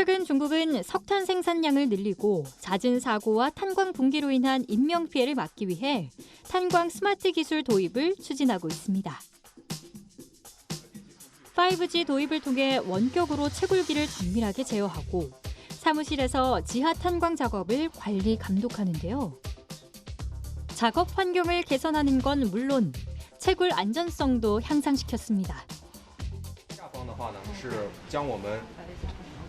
최근 중국은 석탄 생산량을 늘리고 잦은 사고와 탄광 붕괴로 인한 인명 피해를 막기 위해 탄광 스마트 기술 도입을 추진하고 있습니다. 5G 도입을 통해 원격으로 채굴기를 정밀하게 제어하고 사무실에서 지하 탄광 작업을 관리 감독하는데요. 작업 환경을 개선하는 건 물론 채굴 안전성도 향상시켰습니다.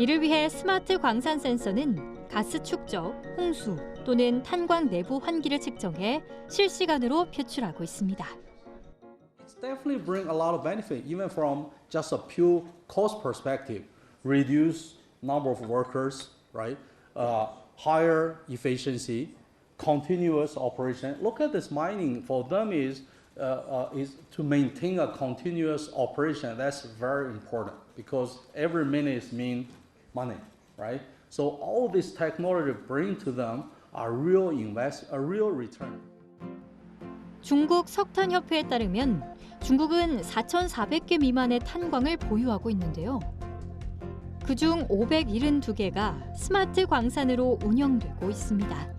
이를 위해 스마트 광산 센서는 가스 축적, 홍수 또는 탄광 내부 환기를 측정해 실시간으로 표출하고 있습니다. It's definitely bring a lot of benefit, even from just a pure cost perspective. Reduce number of workers, right? Uh, higher efficiency, continuous operation. Look at this mining. For them is uh, uh, is to maintain a continuous operation. That's very important because every minute mean money, right? So all this technology bring to them a real invest, a real return. 중국 석탄협회에 따르면 중국은 4,400개 미만의 탄광을 보유하고 있는데요. 그중 572개가 스마트 광산으로 운영되고 있습니다.